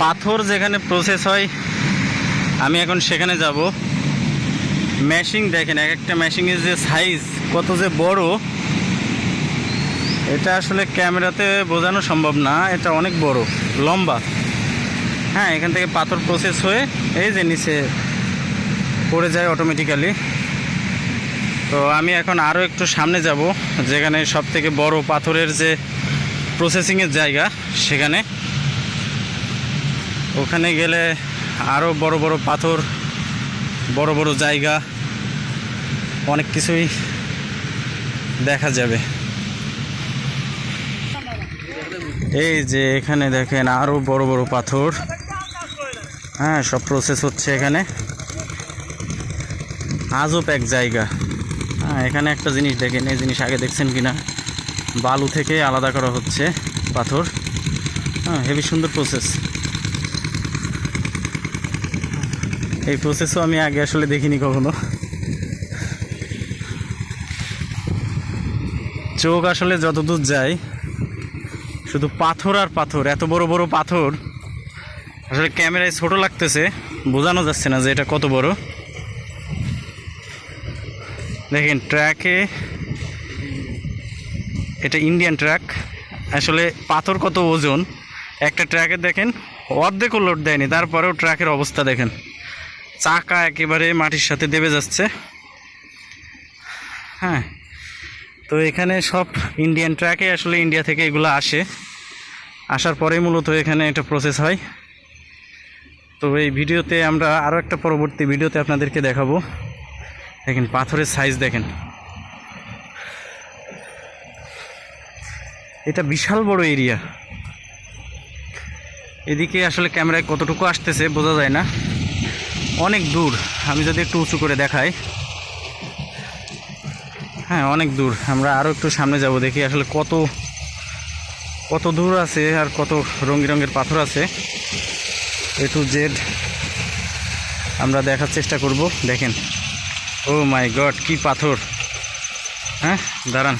পাথর যেখানে প্রসেস হয়, আমি এখন সেখানে যাব। ম্যাশিং দেখেন, এক একটা ম্যাশিংয়ের যে সাইজ কত যে বড়, এটা আসলে ক্যামেরাতে বোঝানো সম্ভব না, এটা অনেক বড়, লম্বা। হ্যাঁ এখান থেকে পাথর প্রসেস হয়ে এই যে নিচে পড়ে যায় অটোমেটিক্যালি তো আমি এখন আরও একটু সামনে যাব, যেখানে সব থেকে বড় পাথরের যে প্রসেসিংয়ের জায়গা, সেখানে। ওখানে গেলে আরও বড় বড় পাথর, বড় বড় জায়গা, অনেক কিছুই দেখা যাবে। এই যে এখানে দেখেন আরও বড় বড় পাথর। হ্যাঁ সব প্রসেস হচ্ছে এখানে। আজব এক জায়গা। হ্যাঁ এখানে একটা জিনিস দেখেন, এই জিনিস আগে দেখছেন কিনা? বালু থেকে আলাদা করা হচ্ছে পাথর। হ্যাঁ হেভি সুন্দর প্রসেস এই প্রসেসও আমি আগে আসলে দেখিনি কখনো। চোখ আসলে যতদূর যায়, শুধু পাথর আর পাথর, এত বড় বড় পাথর, আসলে ক্যামেরায় ছোট লাগতেছে, বোঝানো যাচ্ছে না যে এটা কত বড়। দেখেন, ট্র্যাকে এটা ইন্ডিয়ান ট্র্যাক, আসলে পাথর কত ওজন, একটা ট্র্যাকে দেখেন অর্ধেকও লোড দেয়নি, তারপরেও ট্র্যাকের অবস্থা দেখেন। চাকা একেবারে মাটির সাথে দেবে যাচ্ছে। হ্যাঁ তো এখানে সব ইন্ডিয়ান ট্র্যাকে আসলে ইন্ডিয়া থেকে এগুলো আসে। আসার পরেই মূলত এখানে একটা প্রসেস হয়। তো এই ভিডিওতে আমরা আরও একটা পরবর্তী ভিডিওতে আপনাদেরকে দেখাবো। দেখেন, পাথরের সাইজ দেখেন। এটা বিশাল বড় এরিয়া এদিকে আসলে ক্যামেরায় কতটুকু আসতেছে বোঝা যায় না। অনেক দূর। আমি যদি একটু উঁচু করে দেখাই। হ্যাঁ অনেক দূর। আমরা আরও একটু সামনে যাব, দেখি আসলে কত কত দূর আছে আর কত রঙি রঙের পাথর আছে। এ টু জেড আমরা দেখার চেষ্টা করব। দেখেন। ও মাই গড, কি পাথর। হ্যাঁ দাঁড়ান।